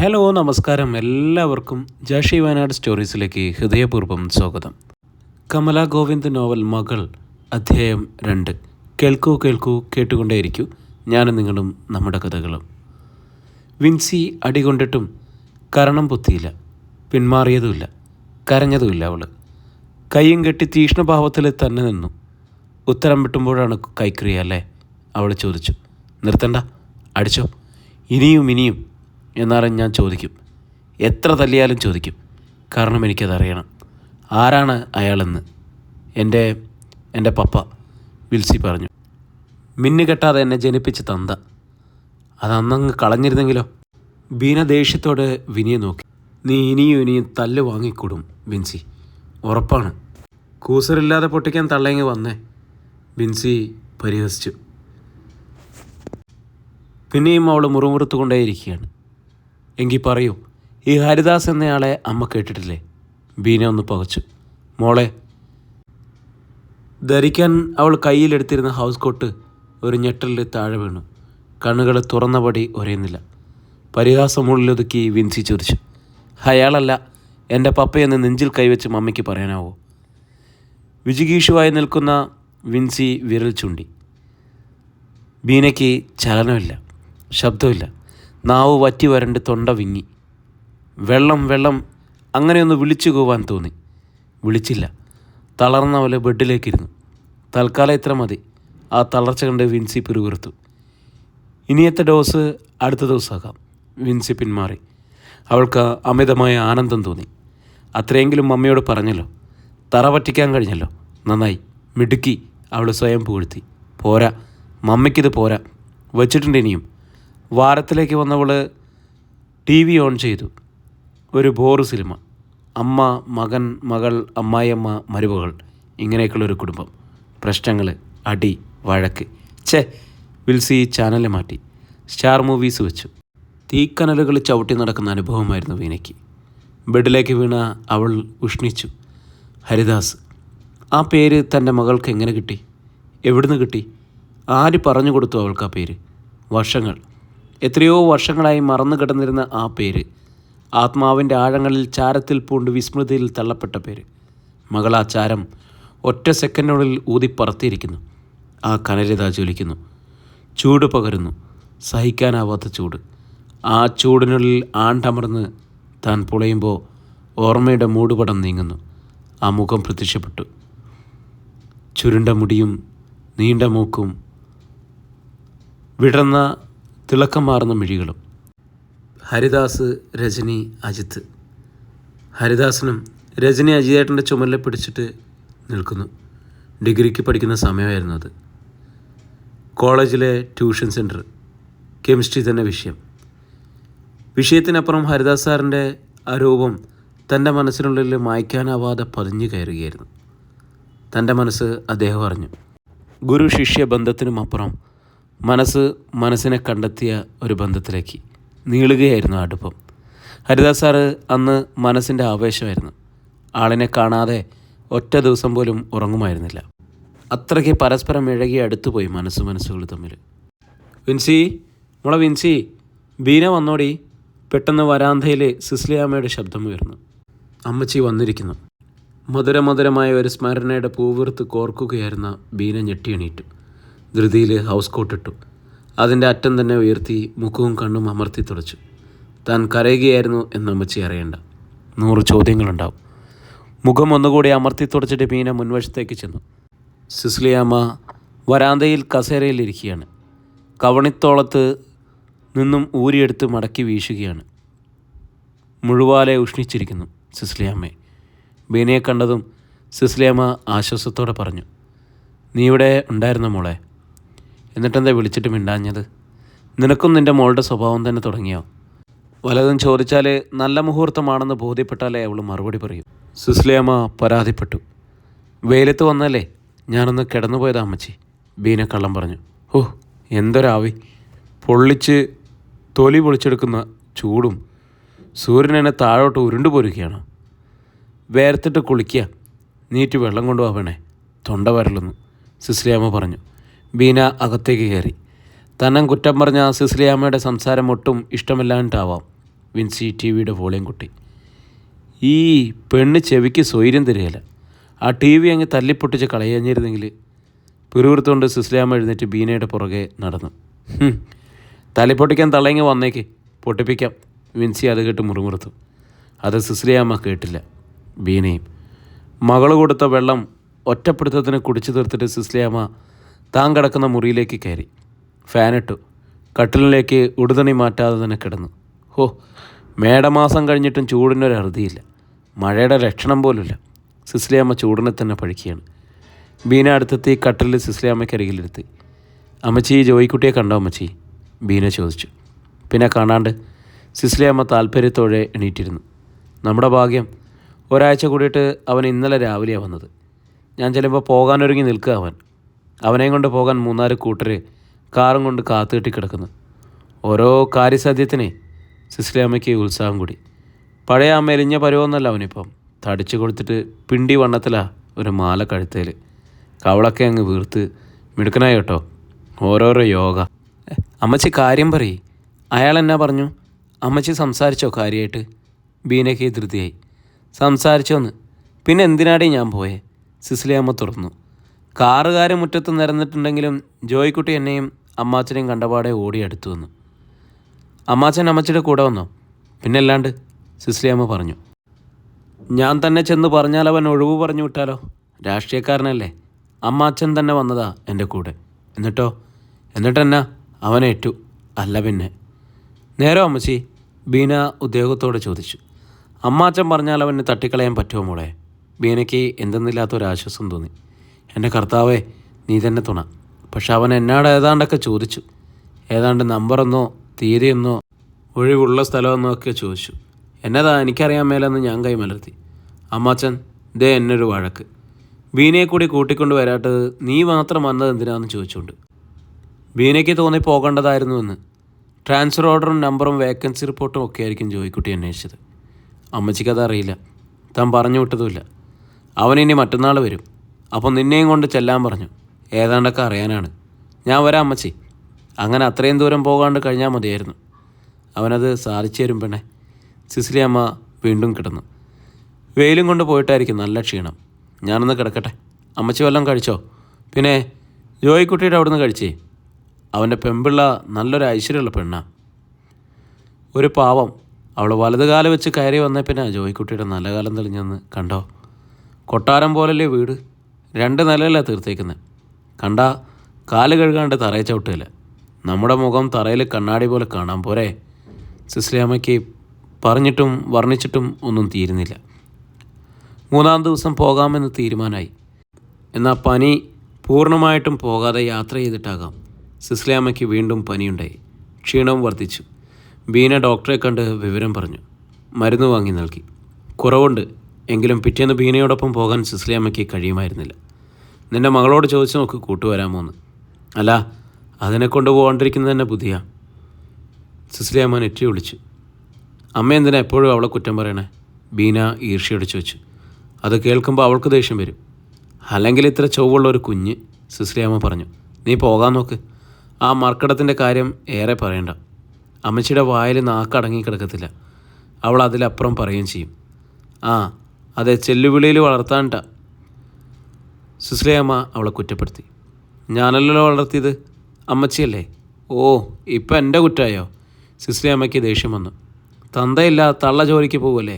Hello നമസ്കാരം. എല്ലാവർക്കും ജാഷി വയനാട് സ്റ്റോറീസിലേക്ക് ഹൃദയപൂർവം സ്വാഗതം. കമല ഗോവിന്ദ് നോവൽ മകൾ അധ്യായം രണ്ട്. കേൾക്കൂ കേൾക്കൂ കേട്ടുകൊണ്ടേയിരിക്കൂ. ഞാനും നിങ്ങളും നമ്മുടെ കഥകളും. വിൻസി അടികൊണ്ടിട്ടും കരണം പൊത്തിയില്ല. പിന്മാറിയതുമില്ല. കരഞ്ഞതുമില്ല അവൾ കൈയും കെട്ടി തീക്ഷ്ണഭാവത്തിൽ തന്നെ നിന്നു. ഉത്തരം വിട്ടുമ്പോഴാണ് കൈക്രിയ അല്ലേ? അവൾ ചോദിച്ചു. നിർത്തണ്ട. അടിച്ചോ. ഇനിയും ഇനിയും. എന്നാലും ഞാൻ ചോദിക്കും. എത്ര തല്ലിയാലും ചോദിക്കും. കാരണം എനിക്കതറിയണം. ആരാണ് അയാളെന്ന്? എന്റെ എന്റെ പപ്പ വിൽസി പറഞ്ഞു. മിന്നു കെട്ടാതെ എന്നെ ജനിപ്പിച്ച് തന്ത. അതന്നങ്ങ് കളഞ്ഞിരുന്നെങ്കിലോ? ബീന ദേഷ്യത്തോടെ വിനിയെ നോക്കി. നീ ഇനിയും ഇനിയും തല്ല് വാങ്ങിക്കൂടും വിൻസി. ഉറപ്പാണ്. കൂസറില്ലാതെ പൊട്ടിക്കാൻ തള്ളയെങ്കിൽ വന്നേ. വിൻസി പരിഹസിച്ചു. പിന്നെയും അവൾ മുറുമുറുത്തുകൊണ്ടേയിരിക്കുകയാണ്. എങ്കിൽ പറയൂ ഈ ഹരിദാസ് എന്നയാളെ അമ്മ കേട്ടിട്ടില്ലേ? ബീന ഒന്ന് പകച്ചു. മോളെ ധരിക്കാൻ അവൾ കയ്യിലെടുത്തിരുന്ന ഹൗസ് കോട്ട് ഒരു ഞെട്ടലിൽ താഴെ വീണു. കണ്ണുകൾ തുറന്നപടി ഒരയുന്നില്ല. പരിഹാസമുള്ളിലൊതുക്കി വിൻസി ചൊരിച്ചു. അയാളല്ല എന്റെ പപ്പയെന്ന് നെഞ്ചിൽ കൈവച്ച് മമ്മിക്ക് പറയാനാവോ? വിജിഗീഷുവായി നിൽക്കുന്ന വിൻസി വിരൽ ചൂണ്ടി. ബീനയ്ക്ക് ചലനമില്ല ശബ്ദമില്ല. നാവ് വറ്റി വരണ്ട് തൊണ്ട വിങ്ങി. വെള്ളം വെള്ളം അങ്ങനെയൊന്ന് വിളിച്ചു പോവാൻ തോന്നി. വിളിച്ചില്ല. തളർന്ന പോലെ ബെഡിലേക്കിരുന്നു. തൽക്കാലം ഇത്ര മതി. ആ തളർച്ച കണ്ട് വിൻസി പിറുപിറുത്തു. ഇനിയത്തെ ഡോസ് അടുത്ത ദിവസമാകാം വിൻസി പിന്മാറി. അവൾക്ക് അമിതമായ ആനന്ദം തോന്നി. അത്രയെങ്കിലും മമ്മിയോട് പറഞ്ഞല്ലോ. തറ പറ്റിക്കാൻ കഴിഞ്ഞല്ലോ. നന്നായി. മിടുക്കി. അവൾ സ്വയം പുകഴ്ത്തി. പോരാ. മമ്മിക്കിത് പോരാ. വച്ചിട്ടുണ്ട് ഇനിയും. വാരത്തിലേക്ക് വന്നവൾ ടി വി ഓൺ ചെയ്തു. ഒരു ബോറ് സിനിമ. അമ്മ മകൻ മകൾ അമ്മായിയമ്മ മരുമകൾ ഇങ്ങനെയൊക്കെയുള്ളൊരു കുടുംബം. പ്രശ്നങ്ങൾ അടി വഴക്ക്. ഛേ വിൽസി ചാനൽ മാറ്റി. സ്റ്റാർ മൂവീസ് വെച്ചു. തീക്കനലുകൾ ചവിട്ടി നടക്കുന്ന അനുഭവമായിരുന്നു വീണയ്ക്ക്. ബെഡിലേക്ക് വീണ അവൾ ഉഷ്ണിച്ചു. ഹരിദാസ് ആ പേര് തന്റെ മകൾക്ക് എങ്ങനെ കിട്ടി? എവിടുന്ന് കിട്ടി? ആര് പറഞ്ഞു കൊടുത്തു അവൾക്ക് ആ പേര്? വർഷങ്ങൾ. എത്രയോ വർഷങ്ങളായി മറന്നു കിടന്നിരുന്ന ആ പേര്. ആത്മാവിന്റെ ആഴങ്ങളിൽ ചാരത്തിൽ പൂണ്ട് വിസ്മൃതിയിൽ തള്ളപ്പെട്ട പേര്. മകളാ ചാരം ഒറ്റ സെക്കൻഡിനുള്ളിൽ ഊതിപ്പറത്തിയിരിക്കുന്നു. ആ കനരത ജ്വലിക്കുന്നു. ചൂട് പകരുന്നു. സഹിക്കാനാവാത്ത ചൂട്. ആ ചൂടിനുള്ളിൽ ആണ്ടമർന്ന് താൻ പുളയുമ്പോൾ ഓർമ്മയുടെ മൂടുപടം നീങ്ങുന്നു. ആ മുഖം പ്രത്യക്ഷപ്പെട്ടു. ചുരുണ്ട മുടിയും നീണ്ട മൂക്കും വിടർന്ന തിളക്കം മാറുന്ന മിഴികളും. ഹരിദാസ് രജനി അജിത്ത്. ഹരിദാസനും രജനി അജിതേട്ടന്റെ ചുമലിൽ പിടിച്ചിട്ട് നിൽക്കുന്നു. ഡിഗ്രിക്ക് പഠിക്കുന്ന സമയമായിരുന്നു അത്. കോളേജിലെ ട്യൂഷൻ സെന്റർ കെമിസ്ട്രി തന്നെ വിഷയം. വിഷയത്തിനപ്പുറം ഹരിദാസ് സാറിന്റെ ആ രൂപം തന്റെ മനസ്സിനുള്ളിൽ മായ്ക്കാനാവാതെ പതിഞ്ഞു കയറുകയായിരുന്നു. തന്റെ മനസ്സ് അദ്ദേഹം അറിഞ്ഞു. ഗുരു ശിഷ്യ ബന്ധത്തിനും അപ്പുറം മനസ്സ് മനസ്സിനെ കണ്ടെത്തിയ ഒരു ബന്ധത്തിലേക്ക് നീളുകയായിരുന്നു അടുപ്പം. ഹരിദാസ് സാറ് അന്ന് മനസ്സിന്റെ ആവേശമായിരുന്നു. ആളിനെ കാണാതെ ഒറ്റ ദിവസം പോലും ഉറങ്ങുമായിരുന്നില്ല. അത്രയ്ക്ക് പരസ്പരം ഇഴകി അടുത്തുപോയി മനസ്സ് മനസ്സുകൾ തമ്മിൽ വിൻസി മോളെ വിൻസി ബീന വന്നോടി. പെട്ടെന്ന് വരാന്തയിൽ സിസ്ലിയാമ്മയുടെ ശബ്ദം ഉയർന്നു. അമ്മച്ചി വന്നിരിക്കുന്നു. മധുരമധുരമായ ഒരു സ്മരണയുടെ പൂവിർത്ത് കോർക്കുകയായിരുന്ന ബീന ഞെട്ടിയണീറ്റു. ധൃതിയിൽ ഹൗസ് കോട്ടിട്ടു. അതിന്റെ അറ്റം തന്നെ ഉയർത്തി മുഖവും കണ്ണും അമർത്തി തുടച്ചു. താൻ കരയുകയായിരുന്നു എന്ന് അമ്മച്ചി അറിയണ്ട. നൂറ് ചോദ്യങ്ങളുണ്ടാവും. മുഖം ഒന്നുകൂടി അമർത്തി തുടച്ചിട്ട് മീന മുൻവശത്തേക്ക് ചെന്നു. സിസ്ലിയാമ്മ വരാന്തയിൽ കസേരയിലിരിക്കുകയാണ്. കവണിത്തോളത്ത് നിന്നും ഊരിയെടുത്ത് മടക്കി വീശുകയാണ്. മുഴുവാലെ ഉഷ്ണിച്ചിരിക്കുന്നു സിസ്ലിയാമ്മയെ ബീനയെ കണ്ടതും സിസ്ലിയാമ്മ ആശ്വാസത്തോടെ പറഞ്ഞു നീ ഇവിടെ ഉണ്ടായിരുന്ന മോളെ? എന്നിട്ടെന്താ വിളിച്ചിട്ട് മിണ്ടാഞ്ഞത്? നിനക്കും നിന്റെ മോളുടെ സ്വഭാവം തന്നെ തുടങ്ങിയോ? വലതും ചോദിച്ചാൽ നല്ല മുഹൂർത്തമാണെന്ന് ബോധ്യപ്പെട്ടാലേ അവൾ മറുപടി പറയും. സിസ്ലിയാമ്മ പരാതിപ്പെട്ടു. വെയിലത്ത് വന്നല്ലേ? ഞാനൊന്ന് കിടന്നുപോയതാ അമ്മച്ചി. ബീന കള്ളം പറഞ്ഞു. ഓ എന്തൊരാവി. പൊള്ളിച്ച് തൊലി പൊളിച്ചെടുക്കുന്ന ചൂടും സൂര്യൻ എന്നെ താഴോട്ട് ഉരുണ്ടുപോരുകയാണ് വേർത്തിട്ട് കുളിക്കുക നീറ്റ് വെള്ളം കൊണ്ടുപോവണേ തൊണ്ട വരളുന്നു സിസ്ലിയാമ്മ പറഞ്ഞു. ബീന അകത്തേക്ക് കയറി. തന്നം കുറ്റം പറഞ്ഞ സിസ്ലിയാമ്മയുടെ സംസാരം ഒട്ടും ഇഷ്ടമില്ലാണ്ടാവാം വിൻസി ടി വിയുടെ വോളിയം കുട്ടി. ഈ പെണ്ണ് ചെവിക്ക് സ്വൈര്യം തരികയില്ല. ആ ടി വി അങ്ങ് തല്ലിപ്പൊട്ടിച്ച് കളയഞ്ഞിരുന്നെങ്കിൽ പിറുവിറുത്തുകൊണ്ട് സിസ്ലാമ എഴുന്നേറ്റ് ബീനയുടെ പുറകെ നടന്നു. ഹും. തല്ലിപ്പൊട്ടിക്കാൻ തള്ളങ്ങി വന്നേക്ക്. പൊട്ടിപ്പിക്കാം വിൻസി അത് കേട്ട് മുറിമുറുത്തു. അത് സിസ്ലിയാമ്മ കേട്ടില്ല ബീനയും. മകൾ കൊടുത്ത വെള്ളം ഒറ്റപ്പെടുത്തത്തിന് കുടിച്ചു തീർത്തിട്ട് സിസ്ലിയാമ്മ താൻ കിടക്കുന്ന മുറിയിലേക്ക് കയറി. ഫാനിട്ടു. കട്ടിലിലേക്ക് ഉടുതണി മാറ്റാതെ തന്നെ കിടന്നു. ഹോ മേടമാസം കഴിഞ്ഞിട്ടും ചൂടിനൊരു അറുതിയില്ല. മഴയുടെ ലക്ഷണം പോലുമില്ല. സിസ്ലിയമ്മ ചൂടിനെ തന്നെ പഴിക്കുകയാണ് ബീന അടുത്തെത്തി കട്ടിലിൽ സിസ്ലിയമ്മയ്ക്കരികിലിരുത്തി അമ്മച്ചി ജോയിക്കുട്ടിയെ കണ്ടോ അമ്മച്ചി? ബീന ചോദിച്ചു. പിന്നെ കാണാണ്ട് സിസ്ലിയമ്മ താല്പര്യത്തോടെ എണീറ്റിരുന്നു. നമ്മുടെ ഭാഗ്യം. ഒരാഴ്ച കൂടിയിട്ട് അവൻ ഇന്നലെ രാവിലെയാണ് വന്നത്. ഞാൻ ചിലപ്പോൾ പോകാനൊരുങ്ങി നിൽക്കുക അവൻ. അവനെയും കൊണ്ട് പോകാൻ മൂന്നാൽ കൂട്ടർ കാറും കൊണ്ട് കാത്തുകെട്ടി കിടക്കുന്നു. ഓരോ കാര്യസാധ്യത്തിനെ സിസ്ലിയമ്മയ്ക്ക് ഉത്സാഹം കൂടി. പഴയ ആ മെലിഞ്ഞ പരുവൊന്നല്ല അവനിപ്പം. തടിച്ചു കൊടുത്തിട്ട് പിണ്ടി വണ്ണത്തിലാ ഒരു മാല കഴുത്തേൽ കവളൊക്കെ അങ്ങ് വീർത്ത് മിടുക്കനായി കേട്ടോ. ഓരോരോ യോഗ. അമ്മച്ചി കാര്യം പറയ്. അയാൾ എന്നാ പറഞ്ഞു? അമ്മച്ചി സംസാരിച്ചോ കാര്യമായിട്ട് ബീനയ്ക്ക് ധൃതിയായി സംസാരിച്ചോന്ന്. പിന്നെ എന്തിനാടേ ഞാൻ പോയേ? സിസിലിയമ്മ തുറന്നു. കാറുകാരൻ മുറ്റത്ത് നിരന്നിട്ടുണ്ടെങ്കിലും ജോയിക്കുട്ടി എന്നെയും അമ്മാച്ചനെയും കണ്ടപാടെ ഓടിയടുത്തു വന്നു. അമ്മാച്ചൻ അമ്മച്ചിയുടെ കൂടെ വന്നോ. പിന്നല്ലാണ്ട് സിസ്ലിയമ്മ പറഞ്ഞു. ഞാൻ തന്നെ ചെന്ന് പറഞ്ഞാൽ അവൻ ഒഴിവ് പറഞ്ഞു വിട്ടാലോ? രാഷ്ട്രീയക്കാരനല്ലേ. അമ്മാച്ചൻ തന്നെ വന്നതാ എന്റെ കൂടെ. എന്നിട്ടോ? എന്നിട്ടെന്നാ? അവനെ അവനേറ്റു അല്ല പിന്നെ. നേരോ അമ്മച്ചി? ബീന ഉദ്യോഗത്തോട് ചോദിച്ചു. അമ്മാച്ചൻ പറഞ്ഞാൽ അവന് തട്ടിക്കളയാൻ പറ്റുമോ മോളെ? ബീനയ്ക്ക് എന്തെന്നില്ലാത്തൊരാശ്വാസം തോന്നി. എന്റെ കർത്താവേ നീ തന്നെ തുണ. പക്ഷെ അവൻ എന്നോട് ഏതാണ്ടൊക്കെ ചോദിച്ചു. ഏതാണ്ട് നമ്പറെന്നോ തീയതിയെന്നോ ഒഴിവുള്ള സ്ഥലമെന്നോ ഒക്കെ ചോദിച്ചു. എന്നതാ എനിക്കറിയാൻ മേലെന്ന് ഞാൻ കൈമലർത്തി അമ്മാച്ചൻ ദേ എന്നൊരു വഴക്ക്. ബീനയെ കൂടി കൂട്ടിക്കൊണ്ട് വരാട്ടത് നീ മാത്രം വന്നത് എന്തിനാന്ന് ചോദിച്ചുകൊണ്ട് ബീനയ്ക്ക് തോന്നി പോകേണ്ടതായിരുന്നുവെന്ന് ട്രാൻസ്ഫർ ഓർഡറും നമ്പറും വേക്കൻസി റിപ്പോർട്ടും ഒക്കെ ആയിരിക്കും ജോയിക്കുട്ടി അന്വേഷിച്ചത്. അമ്മച്ചിക്കത് അറിയില്ല താൻ പറഞ്ഞു വിട്ടതുമില്ല. അവനിനി മറ്റന്നാൾ വരും. അപ്പോൾ നിന്നെയും കൊണ്ട് ചെല്ലാൻ പറഞ്ഞു. ഏതാണ്ടൊക്കെ അറിയാനാണ്. ഞാൻ വരാം അമ്മച്ചി. അങ്ങനെ അത്രയും ദൂരം പോകാണ്ട് കഴിഞ്ഞാൽ മതിയായിരുന്നു. അവനത് സാധിച്ചു തരും പെണ്ണെ. സിസിലി അമ്മ വീണ്ടും കിടന്നു. വെയിലും കൊണ്ട് പോയിട്ടായിരിക്കും നല്ല ക്ഷീണം. ഞാനൊന്ന് കിടക്കട്ടെ. അമ്മച്ചി വല്ലതും കഴിച്ചോ? പിന്നെ ജോയിക്കുട്ടിയുടെ അവിടുന്ന് കഴിച്ചേ. അവന്റെ പെമ്പിള്ള നല്ലൊരു ഐശ്വര്യമുള്ള പെണ്ണാ. ഒരു പാവം. അവൾ വലതുകാലം വെച്ച് കയറി വന്നേ പിന്നെ ജോയിക്കുട്ടിയുടെ നല്ല കാലം തെളിഞ്ഞെന്ന് കണ്ടോ? കൊട്ടാരം പോലല്ലേ വീട്? രണ്ട് നിലയല്ല തീർത്തേക്കുന്നത് കണ്ട കാൽ കഴുകാണ്ട് തറയെ ചവിട്ടില്ല നമ്മുടെ മുഖം തറയിൽ കണ്ണാടി പോലെ കാണാൻ പോരെ. സിസ്ലിയാമ്മയ്ക്ക് പറഞ്ഞിട്ടും വർണിച്ചിട്ടും ഒന്നും തീരുന്നില്ല. മൂന്നാം ദിവസം പോകാമെന്ന് തീരുമാനമായി എന്നാൽ പനി പൂർണമായിട്ടും പോകാതെ യാത്ര ചെയ്തിട്ടാകാം സിസ്ലിയാമ്മയ്ക്ക് വീണ്ടും പനിയുണ്ടായി. ക്ഷീണവും വർദ്ധിച്ചു. ബീന ഡോക്ടറെ കണ്ട് വിവരം പറഞ്ഞു. മരുന്ന് വാങ്ങി നൽകി. കുറവുണ്ട്. എങ്കിലും പിറ്റേന്ന് ബീനയോടൊപ്പം പോകാൻ സിസ്ലിയാമ്മയ്ക്ക് കഴിയുമായിരുന്നില്ല. നിന്റെ മകളോട് ചോദിച്ചു നോക്ക് കൂട്ടുവരാമോന്ന്. അല്ല അതിനെ കൊണ്ട് പോകാണ്ടിരിക്കുന്നത് തന്നെ സിസ്ലി അമ്മ നെറ്റി വിളിച്ചു. അമ്മ എന്തിനാ എപ്പോഴും അവളെ കുറ്റം പറയണേ? ബീന ഈർഷ്യയോട് ചോദിച്ചു. അത് കേൾക്കുമ്പോൾ അവൾക്ക് ദേഷ്യം വരും. അല്ലെങ്കിൽ ഇത്ര ചൊവ്വുള്ള ഒരു കുഞ്ഞ് സിസ്ലിയാമ്മ പറഞ്ഞു. നീ പോകാൻ നോക്ക്. ആ മർക്കടത്തിന്റെ കാര്യം ഏറെ പറയണ്ട. അമ്മച്ചിയുടെ വായിൽ നാക്കടങ്ങി കിടക്കത്തില്ല അവൾ അതിലപ്പുറം പറയുകയും ചെയ്യും. ആ അതെ ചെല്ലുവിളിയിൽ വളർത്താണ്ട. സുശ്രീയമ്മ അവളെ കുറ്റപ്പെടുത്തി. ഞാനല്ലല്ലോ വളർത്തിയത്? അമ്മച്ചിയല്ലേ? ഓ ഇപ്പം എന്റെ കുറ്റമായോ സുശ്രീയമ്മയ്ക്ക് ദേഷ്യം വന്നു. തന്തയില്ല തള്ള ജോലിക്ക് പോകുമല്ലേ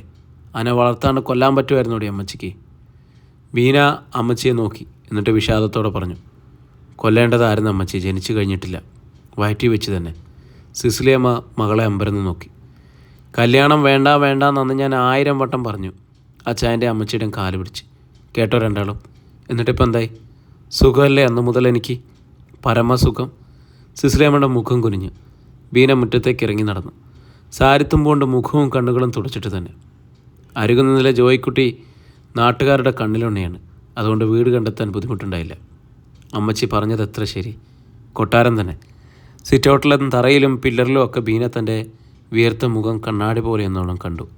അനെ വളർത്താണ്ട് കൊല്ലാൻ പറ്റുമായിരുന്നോടി അമ്മച്ചിക്ക്. വീന അമ്മച്ചിയെ നോക്കി എന്നിട്ട് വിഷാദത്തോടെ പറഞ്ഞു കൊല്ലേണ്ടതായിരുന്നു അമ്മച്ചി ജനിച്ചു കഴിഞ്ഞിട്ടില്ല. വയറ്റി വെച്ച് തന്നെ. സിസിലിയമ്മ മകളെ അമ്പരന്ന് നോക്കി. കല്യാണം വേണ്ട വേണ്ട ഞാൻ ആയിരം വട്ടം പറഞ്ഞു. അച്ചായന്റെ അമ്മച്ചിയുടെയും കാൽ പിടിച്ച്. കേട്ടോ രണ്ടാളും. എന്നിട്ടിപ്പോൾ എന്തായി? സുഖമല്ലേ? അന്ന് മുതൽ എനിക്ക് പരമസുഖം. സിസ്ലേമ്മയുടെ മുഖം കുനിഞ്ഞു. ബീന മുറ്റത്തേക്ക് ഇറങ്ങി നടന്നു. സാരിത്തുമ്പോണ്ട് മുഖവും കണ്ണുകളും തുടച്ചിട്ട് തന്നെ. അരുകുന്നതിലെ ജോയിക്കുട്ടി നാട്ടുകാരുടെ കണ്ണിലുണ്ണയാണ്. അതുകൊണ്ട് വീട് കണ്ടെത്താൻ ബുദ്ധിമുട്ടുണ്ടായില്ല. അമ്മച്ചി പറഞ്ഞത് എത്ര ശരി. കൊട്ടാരം തന്നെ. സിറ്റൗട്ടിലും തറയിലും പില്ലറിലും ഒക്കെ ബീന തന്റെ വിയർത്ത മുഖം കണ്ണാടി പോലെ എന്നോണം കണ്ടു.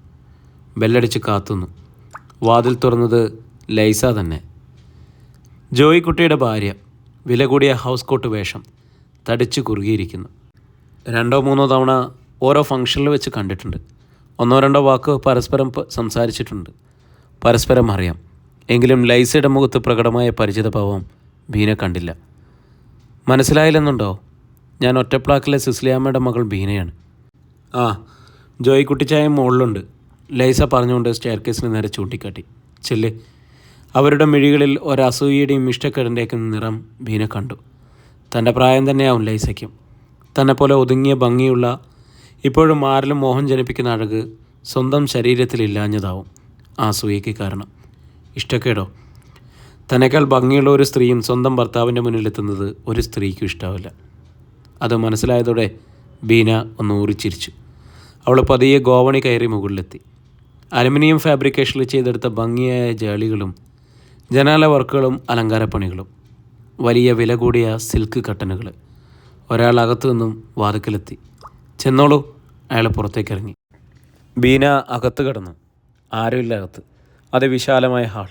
ബെല്ലടിച്ച് കാത്തുന്നു വാതിൽ തുറന്നത് ലൈസ തന്നെ. ജോയിക്കുട്ടിയുടെ ഭാര്യ വില കൂടിയ ഹൗസ് കോട്ട് വേഷം തടിച്ചു കുറുകിയിരിക്കുന്നു. രണ്ടോ മൂന്നോ തവണ ഓരോ ഫംഗ്ഷനിൽ വെച്ച് കണ്ടിട്ടുണ്ട്. ഒന്നോ രണ്ടോ വാക്ക് പരസ്പരം സംസാരിച്ചിട്ടുണ്ട്. പരസ്പരം അറിയാം. എങ്കിലും ലൈസയുടെ മുഖത്ത് പ്രകടമായ പരിചിതഭാവം ബീനെ കണ്ടില്ല. മനസ്സിലായില്ലെന്നുണ്ടോ? ഞാൻ ഒറ്റപ്ലാക്കിലെ സിസ്ലിയാമ്മയുടെ മകൾ ബീനയാണ്. ആ ജോയിക്കുട്ടിച്ചായ മുകളിലുണ്ട് ലൈസ പറഞ്ഞുകൊണ്ട് സ്റ്റെയർ കേസിന് നേരെ ചൂണ്ടിക്കാട്ടി. ചെല്ല്. അവരുടെ മിഴികളിൽ ഒരസൂയയുടെയും ഇഷ്ടക്കേടിന്റെയൊക്കെ നിറം ബീന കണ്ടു. തന്റെ പ്രായം തന്നെയാവും ലൈസയ്ക്കും. തന്നെപ്പോലെ പോലെ ഒതുങ്ങിയ ഭംഗിയുള്ള ഇപ്പോഴും ആരിലും മോഹം ജനിപ്പിക്കുന്ന അഴക് സ്വന്തം ശരീരത്തിൽ ഇല്ലാഞ്ഞതാവും ആ അസൂയയ്ക്ക് കാരണം. ഇഷ്ടക്കേടോ? തന്നെക്കാൾ ഭംഗിയുള്ള ഒരു സ്ത്രീയും സ്വന്തം ഭർത്താവിന്റെ മുന്നിലെത്തുന്നത് ഒരു സ്ത്രീക്കും ഇഷ്ടാവില്ല. അത് മനസ്സിലായതോടെ ബീന ഒന്ന് ഊറിച്ചിരിച്ചു അവൾ പതിയെ ഗോവണി കയറി മുകളിലെത്തി. അലുമിനിയം ഫാബ്രിക്കേഷനിൽ ചെയ്തെടുത്ത ഭംഗിയായ ജാളികളും ജനാല വർക്കുകളും അലങ്കാരപ്പണികളും വലിയ വില കൂടിയ സിൽക്ക് കട്ടനുകൾ. ഒരാൾ അകത്തു നിന്നും വാതുക്കലെത്തി. ചെന്നോളൂ അയാൾ പുറത്തേക്ക് ഇറങ്ങി. ബീന അകത്ത് കിടന്നു. ആരുമില്ല അകത്ത്. അതിവിശാലമായ ഹാൾ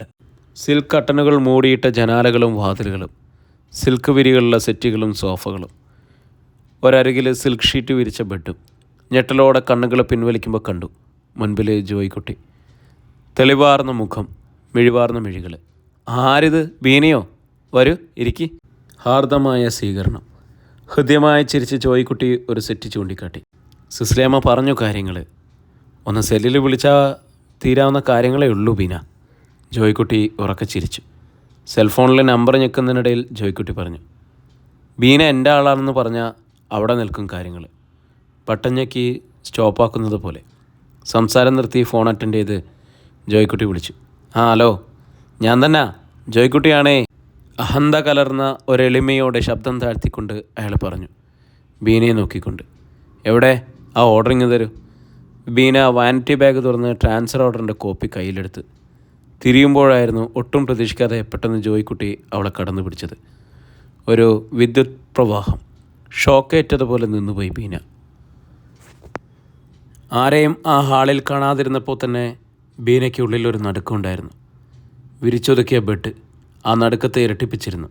സിൽക്ക് കട്ടനുകൾ മൂടിയിട്ട ജനാലകളും വാതിലുകളും സിൽക്ക് വിരികളുള്ള സെറ്റുകളും സോഫകളും. ഒരരികിൽ സിൽക്ക് ഷീറ്റ് വിരിച്ച ബെഡും ഞെട്ടലോടെ കണ്ണുകൾ പിൻവലിക്കുമ്പോൾ കണ്ടു. മുൻപിൽ ജോയിക്കുട്ടി. തെളിവാർന്ന മുഖം മിഴിവാർന്ന മിഴികൾ ആരിത്? ബീനയോ? വരൂ ഇരിക്കി. ഹാർദമായ സ്വീകരണം. ഹൃദ്യമായ ചിരിച്ച് ജോയിക്കുട്ടി ഒരു സെറ്റ് ചൂണ്ടിക്കാട്ടി. സിസ്ലേമ പറഞ്ഞു കാര്യങ്ങൾ ഒന്ന് സെല്ലിൽ വിളിച്ചാൽ തീരാവുന്ന കാര്യങ്ങളേ ഉള്ളൂ ബീന. ജോയിക്കുട്ടി ഉറക്കെ ചിരിച്ചു. സെൽഫോണിലെ നമ്പർ ഞെക്കുന്നതിനിടയിൽ ജോയിക്കുട്ടി പറഞ്ഞു. ബീന എന്റെ ആളാണെന്ന് പറഞ്ഞാൽ അവിടെ നിൽക്കും കാര്യങ്ങൾ പട്ടഞ്ഞക്കി സ്റ്റോപ്പാക്കുന്നത് പോലെ. സംസാരം നിർത്തി ഫോൺ അറ്റൻഡ് ചെയ്ത് ജോയ്ക്കുട്ടി വിളിച്ചു. ആ ഹലോ. ഞാൻ തന്നെ. ജോയ്ക്കുട്ടിയാണേ. അഹന്ത കലർന്ന ഒരെളിമയോടെ ശബ്ദം താഴ്ത്തിക്കൊണ്ട് അയാൾ പറഞ്ഞു. ബീനയെ നോക്കിക്കൊണ്ട്. എവിടെ? ആ ഓർഡറിങ് തരൂ. ബീന വാനിറ്റി ബാഗ് തുറന്ന് ട്രാൻസ്ഫർ ഓർഡറിന്റെ കോപ്പി കയ്യിലെടുത്ത്. തിരിയുമ്പോഴായിരുന്നു ഒട്ടും പ്രതീക്ഷിക്കാതെ പെട്ടെന്ന് ജോയിക്കുട്ടി അവളെ കടന്നു പിടിച്ചത്. ഒരു വിദ്യുത് പ്രവാഹം ഷോക്കേറ്റതുപോലെ നിന്നുപോയി ബീന. ആരെയും ആ ഹാളിൽ കാണാതിരുന്നപ്പോൾ തന്നെ ബീനയ്ക്കുള്ളിൽ ഒരു നടുക്കമുണ്ടായിരുന്നു വിരിച്ചൊതുക്കിയ ബെട്ട് ആ നടുക്കത്തെ ഇരട്ടിപ്പിച്ചിരുന്നു.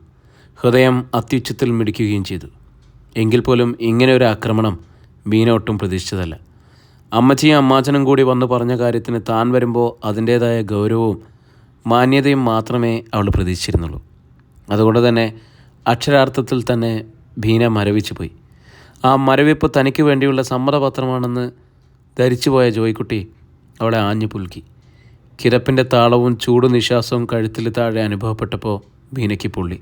ഹൃദയം അത്യുച്ചത്തിൽ മിടിക്കുകയും ചെയ്തു. എങ്കിൽ പോലും ഇങ്ങനെ ഒരു ആക്രമണം ബീന ഒട്ടും പ്രതീക്ഷിച്ചതല്ല. അമ്മച്ചിയും അമ്മാച്ചനും കൂടി വന്നു പറഞ്ഞ കാര്യത്തിന് താൻ വരുമ്പോൾ അതിന്റേതായ ഗൗരവവും മാന്യതയും മാത്രമേ അവൾ പ്രതീക്ഷിച്ചിരുന്നുള്ളൂ. അതുകൊണ്ട് തന്നെ അക്ഷരാർത്ഥത്തിൽ തന്നെ ഭീന മരവിച്ചു പോയി ആ മരവിപ്പ് തനിക്ക് വേണ്ടിയുള്ള സമ്മതപത്രമാണെന്ന് ധരിച്ചുപോയ ജോയിക്കുട്ടി അവളെ ആഞ്ഞു പുൽക്കി. കിരപ്പിന്റെ താളവും ചൂട് നിശ്വാസവും കഴുത്തിൽ താഴെ അനുഭവപ്പെട്ടപ്പോൾ ബീനയ്ക്ക് പൊള്ളി.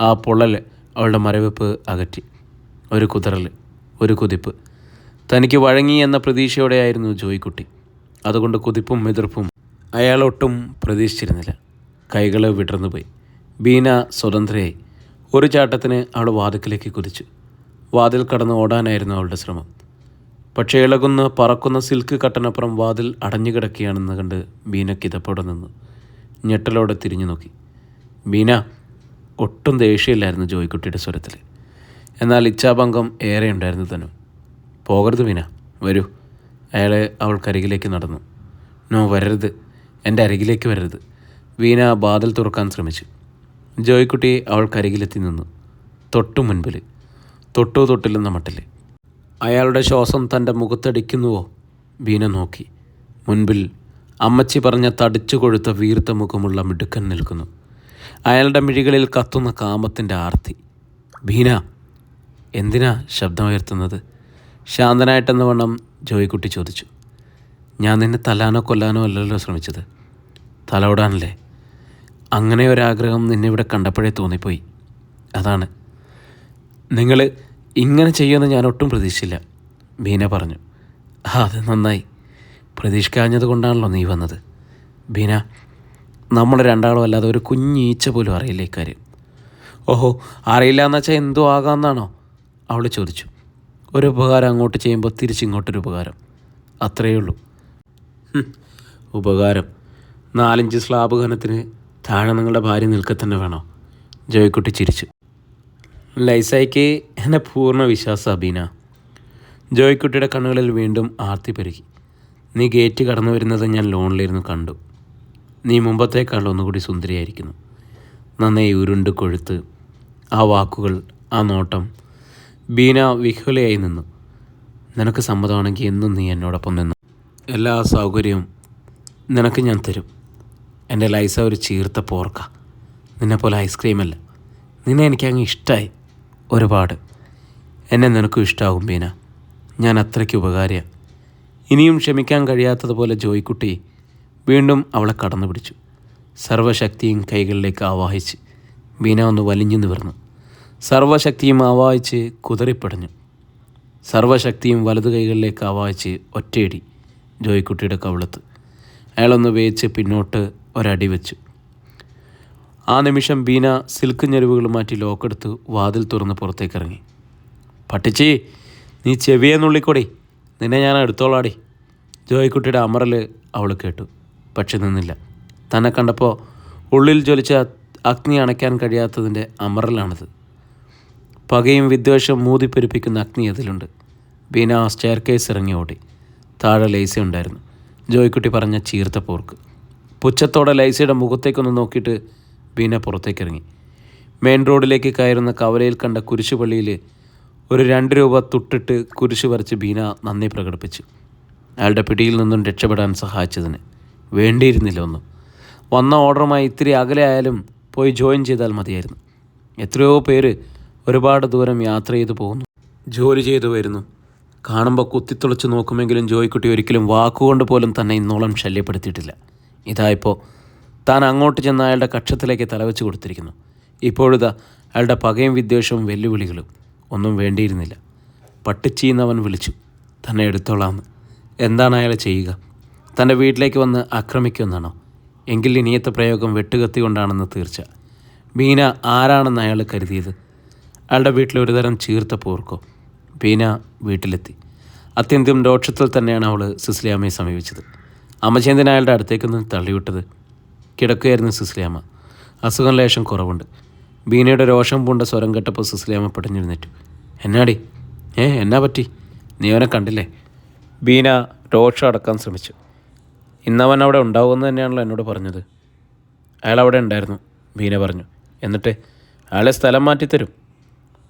ആ പൊള്ളൽ അവളുടെ മരവിപ്പ് അകറ്റി. ഒരു കുതറൽ ഒരു കുതിപ്പ്. തനിക്ക് വഴങ്ങി എന്ന പ്രതീക്ഷയോടെയായിരുന്നു ജോയിക്കുട്ടി. അതുകൊണ്ട് കുതിപ്പും എതിർപ്പും അയാളൊട്ടും പ്രതീക്ഷിച്ചിരുന്നില്ല. കൈകൾ വിടർന്നുപോയി. ബീന സ്വതന്ത്രയായി. ഒരു ചാട്ടത്തിന് അവൾ വാതിക്കലേക്ക് കുതിച്ചു. വാതിൽ കടന്ന് ഓടാനായിരുന്നു അവളുടെ ശ്രമം. പക്ഷേ ഇളകുന്ന പറക്കുന്ന സിൽക്ക് കട്ടനപ്പുറം വാതിൽ അടഞ്ഞുകിടക്കുകയാണെന്ന് കണ്ട് ബീന കിതപ്പോടെ നിന്ന്. ഞെട്ടലോടെ തിരിഞ്ഞു നോക്കി. ബീന ഒട്ടും ദേഷ്യമില്ലായിരുന്നു ജോയിക്കുട്ടിയുടെ സ്വരത്തിൽ. എന്നാൽ ഇച്ഛാഭംഗം ഏറെ ഉണ്ടായിരുന്നു തന്നെ പോകരുത് ബീന വരൂ. അയാളെ അവൾക്കരികിലേക്ക് നടന്നു. നോ വരരുത്. എന്റെ അരികിലേക്ക് വരരുത്. വീന വാതിൽ തുറക്കാൻ ശ്രമിച്ചു. ജോയ്ക്കുട്ടി അവൾക്കരികിലെത്തി നിന്നു. തൊട്ടു മുൻപിൽ തൊട്ടു തൊട്ടില്ലെന്ന മട്ടിൽ അയാളുടെ ശ്വാസം തന്റെ മുഖത്തടിക്കുന്നുവോ? ബീന നോക്കി. മുൻപിൽ അമ്മച്ചി പറഞ്ഞ തടിച്ചു കൊഴുത്ത വീർത്ത മുഖമുള്ള മിടുക്കൻ നിൽക്കുന്നു. അയാളുടെ മിഴികളിൽ കത്തുന്ന കാമത്തിന്റെ ആർത്തി. ബീന എന്തിനാ ശബ്ദമുയർത്തുന്നത്? ശാന്തനായിട്ടെന്ന വണ്ണം ജോയിക്കുട്ടി ചോദിച്ചു. ഞാൻ നിന്നെ തലാനോ കൊല്ലാനോ അല്ലല്ലോ ശ്രമിച്ചത്. തലോടാനല്ലേ? അങ്ങനെ ഒരാഗ്രഹം നിന്നെ ഇവിടെ കണ്ടപ്പോഴേ തോന്നിപ്പോയി. അതാണ്. നിങ്ങൾ ഇങ്ങനെ ചെയ്യുമെന്ന് ഞാൻ ഒട്ടും പ്രതീക്ഷിച്ചില്ല. ബീന പറഞ്ഞു അത് നന്നായി. പ്രതീക്ഷിക്കാഞ്ഞത് കൊണ്ടാണല്ലോ നീ വന്നത്. ബീന നമ്മൾ രണ്ടാളും അല്ലാതെ ഒരു കുഞ്ഞീച്ച പോലും അറിയില്ല ഇക്കാര്യം ഓഹോ അറിയില്ല എന്ന് വെച്ചാൽ എന്തോ ആകാമെന്നാണോ അവൾ ചോദിച്ചു. ഒരു ഉപകാരം അങ്ങോട്ട് ചെയ്യുമ്പോൾ തിരിച്ചിങ്ങോട്ടൊരു ഉപകാരം. അത്രയേ ഉള്ളൂ. ഉപകാരം. നാലഞ്ച് സ്ലാബ് ഘനത്തിന് താഴെ നിങ്ങളുടെ ഭാര്യ നിൽക്കത്തന്നെ വേണോ? ജോയ്ക്കുട്ടി ചിരിച്ചു. ലൈസായിക്ക് എന്നെ പൂർണ വിശ്വാസം അബീന. ജോയ്ക്കുട്ടിയുടെ കണ്ണുകളിൽ വീണ്ടും ആർത്തി പെരുകി. നീ ഗേറ്റ് കടന്നു വരുന്നത് ഞാൻ ലോണിലിരുന്ന് കണ്ടു. നീ മുമ്പത്തേക്കാൾ ഒന്നുകൂടി സുന്ദരിയായിരിക്കുന്നു. നന്നായി ഉരുണ്ട് കൊഴുത്ത് ആ വാക്കുകൾ ആ നോട്ടം. ബീന വിഹുലയായി നിന്നു. നിനക്ക് സമ്മതമാണെങ്കിൽ എന്നും നീ എന്നോടൊപ്പം നിന്നു. എല്ലാ സൗകര്യവും നിനക്ക് ഞാൻ തരും. എന്റെ ലൈസ ഒരു ചീർത്ത പോർക്ക. നിന്നെപ്പോലെ ഐസ്ക്രീമല്ല. നിന്നെ എനിക്കങ്ങ് ഇഷ്ടമായി ഒരുപാട്. എന്നെ നിനക്കും ഇഷ്ടമാകും ബീന. ഞാൻ അത്രയ്ക്ക് ഉപകാരിയ. ഇനിയും ക്ഷമിക്കാൻ കഴിയാത്തതുപോലെ ജോയിക്കുട്ടി വീണ്ടും അവളെ കടന്നു പിടിച്ചു. സർവശക്തിയും കൈകളിലേക്ക് ആവാഹിച്ച് ബീന ഒന്ന് വലിഞ്ഞു നിവർന്നു. സർവശക്തിയും ആവാഹിച്ച് കുതറിപ്പടഞ്ഞു. സർവശക്തിയും വലതു കൈകളിലേക്ക് ആവാഹിച്ച് ഒറ്റയടി ജോയിക്കുട്ടിയുടെ കവിളത്ത്. അയാളൊന്ന് വേച്ച് പിന്നോട്ട് ഒരടി വെച്ചു. ആ നിമിഷം ബീന സിൽക്ക് ഞെരുവുകൾ മാറ്റി ലോക്കെടുത്ത് വാതിൽ തുറന്ന് പുറത്തേക്ക് ഇറങ്ങി പട്ടിച്ചി നീ ചെവിയെ നുള്ളിക്കൊടി. നിന്നെ ഞാൻ എടുത്തോളാടി. ജോയിക്കുട്ടിയുടെ അമറൽ അവൾ കേട്ടു. പക്ഷെ നിന്നില്ല. തന്നെ കണ്ടപ്പോൾ ഉള്ളിൽ ജ്വലിച്ച അഗ്നി അണയ്ക്കാൻ കഴിയാത്തതിന്റെ അമറലാണിത്. പകയും വിദ്വേഷം മൂതിപ്പെരുപ്പിക്കുന്ന അഗ്നി അതിലുണ്ട്. ബീന സ്റ്റെയർ കേസ് ഇറങ്ങി ഓടി. താഴെ ലൈസ ഉണ്ടായിരുന്നു. ജോയിക്കുട്ടി പറഞ്ഞ ചീർത്ത പോർക്ക്. പുച്ഛത്തോടെ ലൈസയുടെ മുഖത്തേക്കൊന്ന് നോക്കിയിട്ട് ബീന പുറത്തേക്കിറങ്ങി. മെയിൻ റോഡിലേക്ക് കയറുന്ന കവലയിൽ കണ്ട കുരിശുപള്ളിയിൽ ഒരു രണ്ട് രൂപ തുട്ടിട്ട് കുരിശ് വരച്ച് ബീന നന്ദി പ്രകടിപ്പിച്ചു. അയാളുടെ പിടിയിൽ നിന്നും രക്ഷപ്പെടാൻ സഹായിച്ചതിന്. വേണ്ടിയിരുന്നില്ല ഒന്നും. വന്ന ഓർഡറുമായി ഇത്തിരി അകലെ ആയാലും പോയി ജോയിൻ ചെയ്താൽ മതിയായിരുന്നു. എത്രയോ പേര് ഒരുപാട് ദൂരം യാത്ര ചെയ്തു പോകുന്നു. ജോലി ചെയ്തു വരുന്നു. കാണുമ്പോൾ കുത്തിത്തുളച്ച് നോക്കുമെങ്കിലും ജോയിക്കുട്ടി ഒരിക്കലും വാക്കുകൊണ്ട് പോലും തന്നെ ഇന്നോളം ശല്യപ്പെടുത്തിയിട്ടില്ല. ഇതായപ്പോൾ താൻ അങ്ങോട്ട് ചെന്ന അയാളുടെ കക്ഷത്തിലേക്ക് തലവെച്ച് കൊടുത്തിരിക്കുന്നു. ഇപ്പോഴിതാ അയാളുടെ പകയും വിദ്വേഷവും വെല്ലുവിളികളും ഒന്നും വേണ്ടിയിരുന്നില്ല. പട്ടിച്ചീന്നവൻ വിളിച്ചു തന്നെ എടുത്തോളാമെന്ന് എന്താണ് അയാൾ ചെയ്യുക? തന്റെ വീട്ടിലേക്ക് വന്ന് ആക്രമിക്കുമെന്നാണോ? എങ്കിൽ ഇനിയത്തെ പ്രയോഗം വെട്ടുകത്തി കൊണ്ടാണെന്ന് തീർച്ച. ബീന ആരാണെന്ന് അയാൾ കരുതിയത്? അയാളുടെ വീട്ടിൽ ഒരുതരം ചീർത്ത പോർക്കോ? ബീന വീട്ടിലെത്തി. അത്യന്തം രോക്ഷത്തിൽ തന്നെയാണ് അവൾ സിസ്ലിയാമ്മയെ സമീപിച്ചത്. അമ്മചേന്ദൻ അയാളുടെ അടുത്തേക്കൊന്ന് തള്ളിവിട്ടത്? കിടക്കുകയായിരുന്നു സിസ്ലിയാമ്മ. അസുഖം ലേശം കുറവുണ്ട്. ബീനയുടെ രോഷം പൂണ്ട സ്വരം കേട്ടപ്പോൾ സിസ്ലിയാമ്മ പടിഞ്ഞിരുന്നേറ്റു എന്നാടി? ഏ എന്നാ പറ്റി? നീ അവനെ കണ്ടില്ലേ? ബീന രോഷം അടക്കാൻ ശ്രമിച്ചു. ഇന്നവൻ അവിടെ ഉണ്ടാവുമെന്ന് തന്നെയാണല്ലോ എന്നോട് പറഞ്ഞത്. അയാൾ അവിടെ ഉണ്ടായിരുന്നു ബീന പറഞ്ഞു. എന്നിട്ട് അയാളെ സ്ഥലം മാറ്റിത്തരും.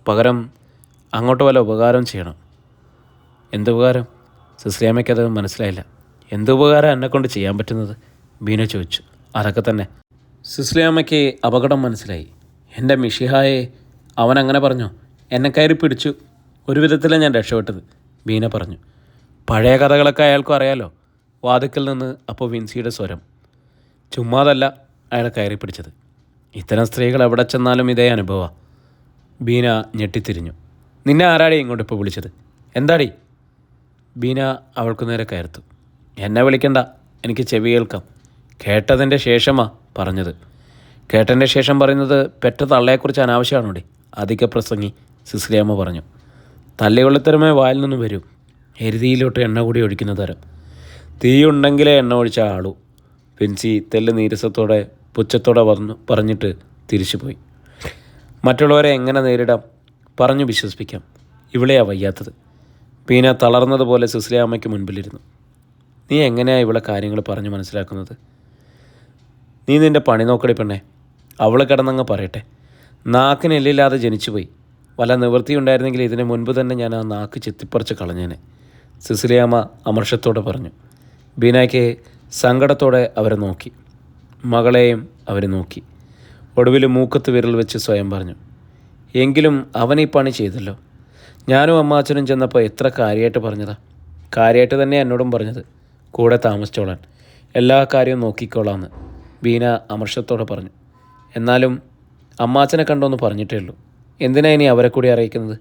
പകരം അങ്ങോട്ട് വല്ല ഉപകാരം ചെയ്യണം. എന്തുപകാരം സിസ്ലിയാമ്മയ്ക്കത് മനസ്സിലായില്ല. എന്തുപകാരം എന്നെക്കൊണ്ട് എന്നെ ചെയ്യാൻ പറ്റുന്നത്? ബീന ചോദിച്ചു. അതൊക്കെ തന്നെ. സിസ്ലിയാമ്മയ്ക്ക് അപകടം മനസ്സിലായി. എന്റെ മിഷിഹായെ അവൻ അങ്ങനെ പറഞ്ഞു. എന്നെ കയറി പിടിച്ചു. ഒരു വിധത്തിലാണ് ഞാൻ രക്ഷപ്പെട്ടത് ബീന പറഞ്ഞു. പഴയ കഥകളൊക്കെ അയാൾക്കും അറിയാലോ? വാതുക്കൽ നിന്ന് അപ്പോൾ വിൻസിയുടെ സ്വരം. ചുമ്മാതല്ല അയാൾ കയറി പിടിച്ചത്. ഇത്തരം സ്ത്രീകൾ എവിടെ ചെന്നാലും ഇതേ അനുഭവ. ബീന ഞെട്ടിത്തിരിഞ്ഞു. നിന്നെ ആരാടി ഇങ്ങോട്ട് ഇപ്പോൾ വിളിച്ചത്? എന്താടി? ബീന അവൾക്ക് നേരെ കയർത്തു. എന്നെ വിളിക്കണ്ട. എനിക്ക് ചെവി കേൾക്കാം. കേട്ടതിന്റെ ശേഷമാ പറഞ്ഞത്. കേട്ടതിന്റെ ശേഷം പറയുന്നത് പെറ്റ തള്ളയെക്കുറിച്ച് അനാവശ്യമാണോടി? അധിക പ്രസംഗി സിസ്ലിയാമ്മ പറഞ്ഞു. തല്ലുകൊള്ളിത്തരമേ വായിൽ നിന്നും വരും. എരുതിയിലോട്ട് എണ്ണ കൂടി ഒഴിക്കുന്ന തരം. തീയുണ്ടെങ്കിലേ എണ്ണ ഒഴിച്ച ആളു. പിൻസി തെല്ല് നീരസത്തോടെ പുച്ഛത്തോടെ വന്നു പറഞ്ഞിട്ട് തിരിച്ചുപോയി. മറ്റുള്ളവരെ എങ്ങനെ നേരിടാം? പറഞ്ഞു വിശ്വസിപ്പിക്കാം. ഇവിടെയാ വയ്യാത്തത്. പീന തളർന്നതുപോലെ സുസ്ലിയാമ്മയ്ക്ക് മുൻപിലിരുന്നു. നീ എങ്ങനെയാണ് ഇവിടെ കാര്യങ്ങൾ പറഞ്ഞു മനസ്സിലാക്കുന്നത്? നീ നിന്റെ പണി നോക്കടി പെണ്ണേ. അവൾ കിടന്നങ്ങ് പറയട്ടെ. നാക്കിന് എല്ലില്ലാതെ ജനിച്ചുപോയി. വല്ല നിവൃത്തിയുണ്ടായിരുന്നെങ്കിൽ ഇതിന് മുൻപ് തന്നെ ഞാൻ ആ നാക്ക് ചെത്തിപ്പറിച്ച് കളഞ്ഞേനെ. സിസിലിയാമ്മ അമർഷത്തോടെ പറഞ്ഞു. ബീനായ്ക്ക് സങ്കടത്തോടെ അവരെ നോക്കി. മകളെയും അവർ നോക്കി. ഒടുവിൽ മൂക്കത്ത് വിരൽ വെച്ച് സ്വയം പറഞ്ഞു. എങ്കിലും അവൻ ഈ പണി ചെയ്തല്ലോ. ഞാനും അമ്മാച്ചനും ചെന്നപ്പോൾ എത്ര കാര്യമായിട്ട് പറഞ്ഞതാ. കാര്യമായിട്ട് തന്നെ എന്നോടും പറഞ്ഞത്. കൂടെ താമസിച്ചോളാൻ. എല്ലാ കാര്യവും നോക്കിക്കോളാന്ന്. ബീന അമർഷത്തോടെ പറഞ്ഞു. എന്നാലും അമ്മാച്ചനെ കണ്ടോന്ന് പറഞ്ഞിട്ടേ ഉള്ളൂ. എന്തിനാ ഇനി അവരെ കൂടി അറിയിക്കുന്നത്?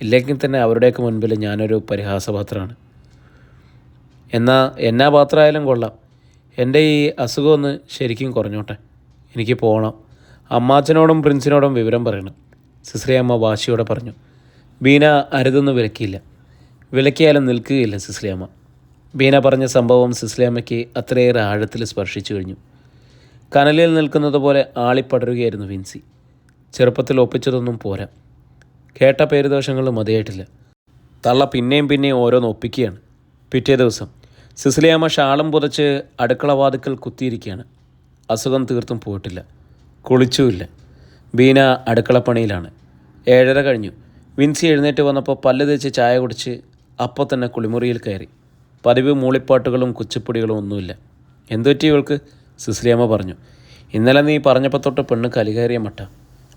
ഇല്ലെങ്കിൽ തന്നെ അവരുടെയൊക്കെ മുൻപിൽ ഞാനൊരു പരിഹാസപാത്രമാണ്. എന്നാൽ എന്നാ പാത്രമായാലും കൊള്ളാം. എന്റെ ഈ അസുഖം ഒന്ന് ശരിക്കും കുറഞ്ഞോട്ടെ. എനിക്ക് പോകണം അമ്മാച്ചനോടും പ്രിൻസിനോടും വിവരം പറയണം. സിസ്ലിയമ്മ വാശിയോടെ പറഞ്ഞു. ബീന അരുതൊന്നും വിലക്കിയില്ല. വിലക്കിയാലും നിൽക്കുകയില്ല സിസ്ലിയമ്മ. ബീന പറഞ്ഞ സംഭവം സിസ്ലിയമ്മയ്ക്ക് അത്രയേറെ ആഴത്തിൽ സ്പർശിച്ചു കഴിഞ്ഞു. കനലിൽ നിൽക്കുന്നത് പോലെ ആളിപ്പടരുകയായിരുന്നു വിൻസി. ചെറുപ്പത്തിൽ ഒപ്പിച്ചതൊന്നും പോരാ. കേട്ട പേരുദോഷങ്ങൾ മതിയായിട്ടില്ല. തള്ള പിന്നെയും പിന്നെയും ഓരോന്ന് ഒപ്പിക്കുകയാണ്. പിറ്റേ ദിവസം സിസിലിയാമ്മ ഷാളും പുതച്ച് അടുക്കള വാതുക്കൽ കുത്തിയിരിക്കുകയാണ്. അസുഖം തീർത്തും പോയിട്ടില്ല. കുളിച്ചുമില്ല. ബീന അടുക്കളപ്പണിയിലാണ്. ഏഴര കഴിഞ്ഞു. വിൻസി എഴുന്നേറ്റ് വന്നപ്പോൾ പല്ല് തേച്ച് ചായ കുടിച്ച് അപ്പോൾ തന്നെ കുളിമുറിയിൽ കയറി. പതിവ് മൂളിപ്പാട്ടുകളും കുച്ചിപ്പൊടികളും ഒന്നുമില്ല. എന്തുപറ്റി ഇവൾക്ക്? സിസ്ലിയമ്മ പറഞ്ഞു ഇന്നലെ നീ പറഞ്ഞപ്പോൾ തൊട്ട് പെണ്ണ് കലികയറിയ മട്ട.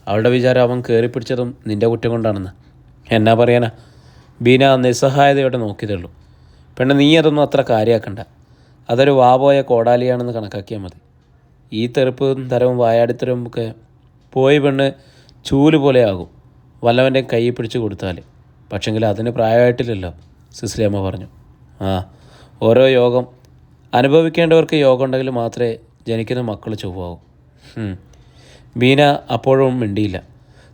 അവളുടെ വിചാരം അവൻ കയറിപ്പിടിച്ചതും നിന്റെ കുറ്റം കൊണ്ടാണെന്ന്. എന്നാ പറയാനാ? ബീന നിസ്സഹായതയോടെ നോക്കിയതുള്ളൂ പെണ്ണ് നീ അതൊന്നും അത്ര കാര്യമാക്കണ്ട അതൊരു വാപോയ കോടാലിയാണെന്ന് കണക്കാക്കിയാൽ മതി. ഈ തെറുപ്പും തരവും വായാടിത്തരവും ഒക്കെ പോയി പെണ്ണ് ചൂൽ പോലെയാകും വല്ലവന്റെ കൈ പിടിച്ച് കൊടുത്താൽ പക്ഷെങ്കിൽ അതിന് പ്രായമായിട്ടില്ലല്ലോ സിസ്ലിയമ്മ പറഞ്ഞു. ആ ഓരോ യോഗം അനുഭവിക്കേണ്ടവർക്ക് യോഗം ഉണ്ടെങ്കിൽ മാത്രമേ ജനിക്കുന്ന മക്കൾ ചൊവ്വാവും. മീന അപ്പോഴും മിണ്ടിയില്ല.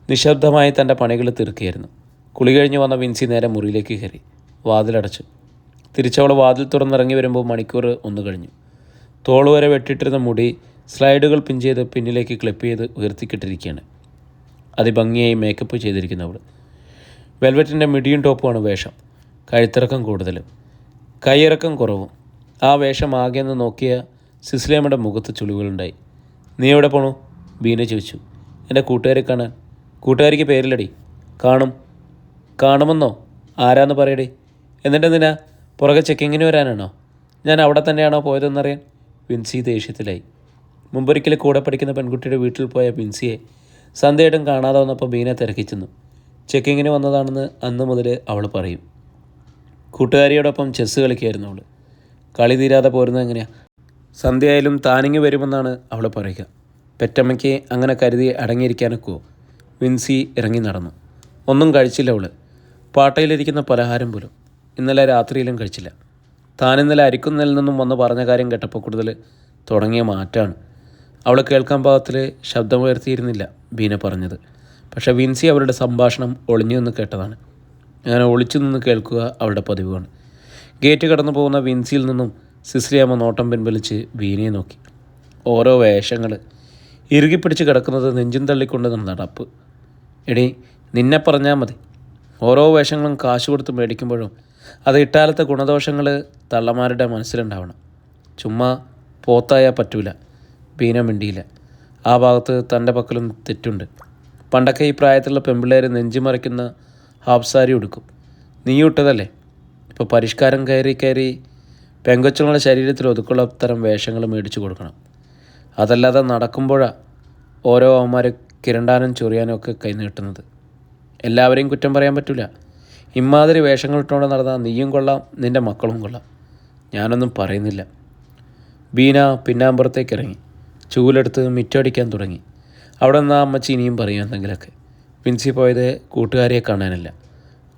നിശബ്ദമായി തന്റെ പണികൾ തീർക്കുകയായിരുന്നു. കുളി കഴിഞ്ഞ് വന്ന വിൻസി നേരെ മുറിയിലേക്ക് കയറി. വാതിലടച്ചു. തിരിച്ചവൾ വാതിൽ തുറന്നിറങ്ങി വരുമ്പോൾ മണിക്കൂർ ഒന്ന് കഴിഞ്ഞു. തോൾ വരെ വെട്ടിട്ടിരുന്ന മുടി സ്ലൈഡുകൾ പിൻ ചെയ്ത് പിന്നിലേക്ക് ക്ലിപ്പ് ചെയ്ത് ഉയർത്തിക്കിട്ടിരിക്കുകയാണ്. അതിഭംഗിയായി മേക്കപ്പ് ചെയ്തിരിക്കുന്നവൾ വെൽവെറ്റിന്റെ മിടിയും ടോപ്പുമാണ് വേഷം. കഴുത്തിറക്കം കൂടുതലും. കൈയിറക്കം കുറവും. ആ വേഷം ആകെ എന്ന് നോക്കിയ സിസ്ലേമയുടെ മുഖത്ത് ചുളിവുകളുണ്ടായി. നീ എവിടെ പോണു? ബീന ചോദിച്ചു. എന്റെ കൂട്ടുകാരെ കാണാൻ. കൂട്ടുകാരിക്ക് പേരിലടി കാണും. കാണുമെന്നോ? ആരാന്ന് പറയടി. എന്നിട്ട് എന്തിനാ? പുറകെ ചെക്കിങ്ങിന് വരാനാണോ? ഞാൻ അവിടെ തന്നെയാണോ പോയതെന്നറിയാൻ? വിൻസി ദേഷ്യത്തിലായി. മുമ്പൊരിക്കൽ കൂടെ പഠിക്കുന്ന പെൺകുട്ടിയുടെ വീട്ടിൽ പോയ വിൻസിയെ സന്ധ്യയായിട്ടും കാണാതെ വന്നപ്പോൾ ബീന തിരക്കിച്ചെന്നു. ചെക്കിങ്ങിന് വന്നതാണെന്ന് അന്ന് മുതൽ അവൾ പറയും. കൂട്ടുകാരിയോടൊപ്പം ചെസ്സ് കളിക്കുകയായിരുന്നു അവൾ കളി തീരാതെ പോരുന്നത് എങ്ങനെയാണ് സന്ധ്യയായാലും താനിങ്ങി വരുമെന്നാണ് അവൾ പറയുക. പെറ്റമ്മയ്ക്ക് അങ്ങനെ കരുതി അടങ്ങിയിരിക്കാനൊക്കെ വിൻസി ഇറങ്ങി നടന്നു. ഒന്നും കഴിച്ചില്ല അവൾ പാട്ടയിലിരിക്കുന്ന പലഹാരം പോലും. ഇന്നലെ രാത്രിയിലും കഴിച്ചില്ല. താൻ ഇന്നലെ അരിക്കുന്നതിൽ നിന്നും വന്ന് പറഞ്ഞ കാര്യം കേട്ടപ്പോൾ കൂടുതൽ തുടങ്ങിയ മാറ്റാണ്. അവൾ കേൾക്കാൻ പാകത്തിൽ ശബ്ദമുയർത്തിയിരുന്നില്ല ബീന പറഞ്ഞത്. പക്ഷേ വിൻസി അവരുടെ സംഭാഷണം ഒളിഞ്ഞു നിന്ന് കേട്ടതാണ്. അങ്ങനെ ഒളിച്ചു നിന്ന് കേൾക്കുക അവളുടെ പതിവാണ്. ഗേറ്റ് കടന്നു പോകുന്ന വിൻസിയിൽ നിന്നും സിസ്ലിയാമ്മ നോട്ടം പിൻവലിച്ച് വീനയെ നോക്കി. ഓരോ വേഷങ്ങൾ ഇറുകിപ്പിടിച്ച് കിടക്കുന്നത് നെഞ്ചും തള്ളിക്കൊണ്ട് നടപ്പ്. എടി നിന്നെ പറഞ്ഞാൽ മതി. ഓരോ വേഷങ്ങളും കാശ് കൊടുത്ത് മേടിക്കുമ്പോഴും അത് ഇട്ടാലത്തെ ഗുണദോഷങ്ങൾ തള്ളമാരുടെ മനസ്സിലുണ്ടാവണം. ചുമ്മാ പോത്തായാൽ പറ്റൂല. ബീന മിണ്ടിയില്ല. ആ ഭാഗത്ത് തന്റെ പക്കലും തെറ്റുണ്ട്. പണ്ടൊക്കെ ഈ പ്രായത്തിലുള്ള പെമ്പിള്ളേർ നെഞ്ചു മറിക്കുന്ന ഹാഫ് സാരി ഉടുക്കും. നീ ഇട്ടതല്ലേ? ഇപ്പോൾ പരിഷ്കാരം കയറി കയറി പെങ്കൊച്ചുങ്ങളുടെ ശരീരത്തിൽ ഒതുക്കുള്ള തരം വേഷങ്ങൾ മേടിച്ചു കൊടുക്കണം. അതല്ലാതെ നടക്കുമ്പോഴാണ് ഓരോ അവന്മാരെ കിരണ്ടാനും ചൊറിയാനും ഒക്കെ കൈനീട്ടുന്നത് എല്ലാവരെയും കുറ്റം പറയാൻ പറ്റില്ല ഇമ്മാതിരി വേഷങ്ങൾ ഇട്ടുകൊണ്ട് നടന്നാൽ നീയും കൊള്ളാം നിന്റെ മക്കളും കൊള്ളാം. ഞാനൊന്നും പറയുന്നില്ല. ബീന പിന്നാമ്പുറത്തേക്ക് ഇറങ്ങി. ചൂലെടുത്ത് മിറ്റടിക്കാൻ തുടങ്ങി. അവിടെ നിന്ന് അമ്മച്ചി ഇനിയും പറയും എന്തെങ്കിലുമൊക്കെ. പിൻസി പോയത് കൂട്ടുകാരിയെ കാണാനില്ല.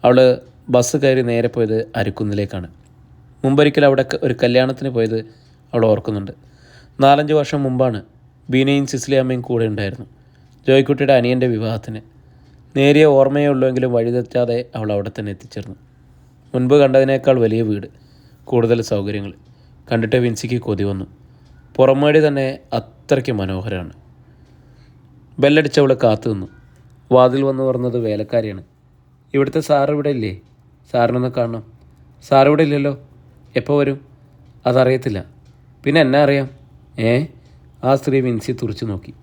അവൾ ബസ് കയറി നേരെ പോയത് അരിക്കുന്നിലേക്കാണ്. മുമ്പൊരിക്കൽ അവിടെ ഒരു കല്യാണത്തിന് പോയത് അവൾ ഓർക്കുന്നുണ്ട്. നാലഞ്ച് വർഷം മുമ്പാണ് ബീനയും സിസ്ലിയമ്മയും കൂടെ ഉണ്ടായിരുന്നു. ജോയ്ക്കുട്ടിയുടെ അനിയന്റെ വിവാഹത്തിന്. നേരിയ ഓർമ്മയേ ഉള്ളുവെങ്കിലും വഴിതെറ്റാതെ അവൾ അവിടെ തന്നെ എത്തിച്ചേർന്നു. മുൻപ് കണ്ടതിനേക്കാൾ വലിയ വീട് കൂടുതൽ സൗകര്യങ്ങൾ. കണ്ടിട്ട് വിൻസിക്ക് കൊതി വന്നു. പുറമേടി തന്നെ അത്രയ്ക്ക് മനോഹരമാണ് ബെല്ലടിച്ചവൾ കാത്തു നിന്നു. വാതിൽ വന്ന് പറഞ്ഞത് വേലക്കാരിയാണ്. ഇവിടുത്തെ സാർ ഇവിടെ ഇല്ലേ? സാറിനൊന്ന് കാണണം. സാർ ഇവിടെ ഇല്ലല്ലോ? എപ്പോൾ വരും? അതറിയത്തില്ല. പിന്നെ എന്നെ അറിയാം? ഏ? ആ സ്ത്രീ വിൻസിയെ തുറച്ചു നോക്കി.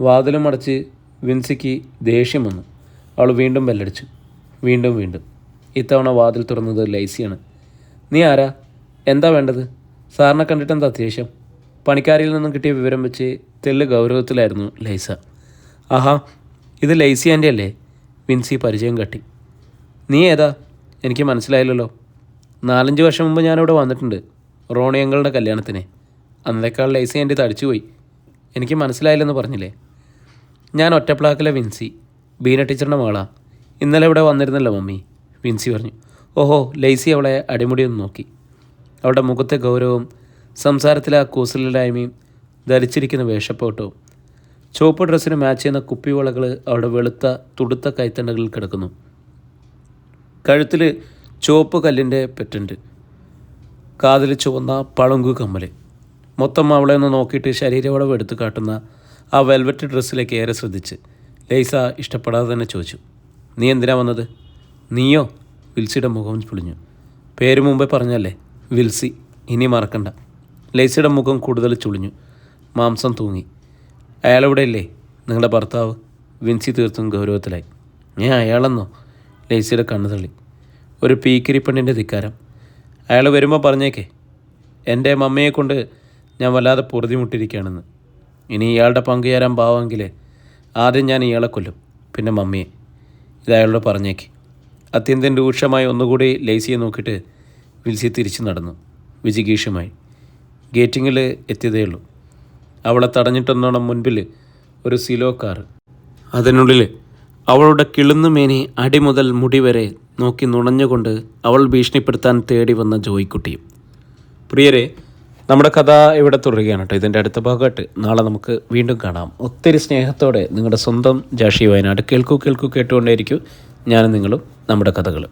വാതിലും അടച്ച് വിൻസിക്ക് ദേഷ്യം വന്നു. അവൾ വീണ്ടും ബെല്ലടിച്ചു. വീണ്ടും വീണ്ടും. ഇത്തവണ വാതിൽ തുറന്നത് ലൈസിയാണ്. നീ ആരാ? എന്താ വേണ്ടത്? സാറിനെ കണ്ടിട്ട് എന്താ അത്യാവശ്യം? പണിക്കാരിയിൽ നിന്നും കിട്ടിയ വിവരം വെച്ച് തെല്ല് ഗൗരവത്തിലായിരുന്നു ലൈസ. ആഹാ ഇത് ലൈസി ആന്റി അല്ലേ വിൻസി പരിചയം കട്ടി. നീ ഏതാ? എനിക്ക് മനസ്സിലായില്ലല്ലോ. നാലഞ്ച് വർഷം മുമ്പ് ഞാനിവിടെ വന്നിട്ടുണ്ട്. റോണി അങ്കളുടെ കല്യാണത്തിന്. അന്നേക്കാൾ ലൈസി ആന്റി തടിച്ചുപോയി എനിക്ക് മനസ്സിലായില്ലെന്ന് പറഞ്ഞില്ലേ? ഞാൻ ഒറ്റപ്ലാക്കിലെ വിൻസി ബീന ടീച്ചറിന്റെ മകളാ. ഇന്നലെ ഇവിടെ വന്നിരുന്നല്ലോ മമ്മി വിൻസി പറഞ്ഞു. ഓഹോ ലൈസി അവളെ അടിമുടി ഒന്ന് നോക്കി. അവളുടെ മുഖത്തെ ഗൗരവവും സംസാരത്തിലെ ആ കൂസലില്ലായ്മയും ധരിച്ചിരിക്കുന്ന വേഷപ്പോട്ടവും ചുവപ്പ് ഡ്രസ്സിന് മാച്ച് ചെയ്യുന്ന കുപ്പിവളകൾ അവളുടെ വെളുത്ത തുടുത്ത കൈത്തണ്ടകളിൽ കിടക്കുന്നു. കഴുത്തിൽ ചുവപ്പ് കല്ലിന്റെ പെറ്റന്റ് കാതിൽ ചുവന്ന പളുങ്കു കമ്മൽ. മൊത്തം അവളെ ഒന്ന് നോക്കിയിട്ട് ശരീരവളവ് എടുത്തു കാട്ടുന്ന ആ വെൽവെറ്റ് ഡ്രസ്സിലേക്ക് ഏറെ ശ്രദ്ധിച്ച്. ലൈസ ഇഷ്ടപ്പെടാതെ തന്നെ ചോദിച്ചു നീ എന്തിനാ വന്നത്? നീയോ? വിൽസിയുടെ മുഖം പൊളിഞ്ഞു. പേര് മുമ്പേ പറഞ്ഞല്ലേ വിൽസി ഇനി മറക്കണ്ട. ലൈസയുടെ മുഖം കൂടുതൽ ചുളിഞ്ഞു. മാംസം തൂങ്ങി. അയാളെവിടെ ഇല്ലേ? നിങ്ങളുടെ ഭർത്താവ്? വിൻസി തീർത്തും ഗൗരവത്തിലായി. ഞാൻ അയാളെന്നോ? ലൈസിയുടെ കണ്ണു തള്ളി. ഒരു പീക്കിരി പെണ്ണിന്റെ ധിക്കാരം. അയാൾ വരുമ്പോൾ പറഞ്ഞേക്കേ എന്റെ മമ്മയെ കൊണ്ട് ഞാൻ വല്ലാതെ പൊറുതിമുട്ടിരിക്കുകയാണെന്ന് ഇനി ഇയാളുടെ പങ്ക് ചേരാൻ പാവമെങ്കിൽ ആദ്യം ഞാൻ ഇയാളെ കൊല്ലും പിന്നെ മമ്മിയെ. ഇത് അയാളോട് പറഞ്ഞേക്ക്. അത്യന്തം രൂക്ഷമായി ഒന്നുകൂടി ലേസിയെ നോക്കിയിട്ട് വിൽസി തിരിച്ചു നടന്നു. വിജിഗീഷുമായി ഗേറ്റിങ്ങിൽ എത്തിയതേ ഉള്ളൂ. അവളെ തടഞ്ഞിട്ടൊന്നോണം മുൻപിൽ ഒരു സിലോ കാർ അതിനുള്ളിൽ അവളുടെ കിളുന്നുമേനി അടി മുതൽ മുടി വരെ നോക്കി നുണഞ്ഞുകൊണ്ട് അവൾ ഭീഷണിപ്പെടുത്താൻ തേടി വന്ന ജോയിക്കുട്ടിയും. പ്രിയരെ നമ്മുടെ കഥ ഇവിടെ തുടരുകയാണ് കേട്ടോ. ഇതിന്റെ അടുത്ത ഭാഗമായിട്ട് നാളെ നമുക്ക് വീണ്ടും കാണാം. ഒത്തിരി സ്നേഹത്തോടെ നിങ്ങളുടെ സ്വന്തം ജാഷി വയനാട് കേൾക്കൂ കേൾക്കൂ കേട്ടുകൊണ്ടേയിരിക്കും. ഞാനും നിങ്ങളും നമ്മുടെ കഥകൾ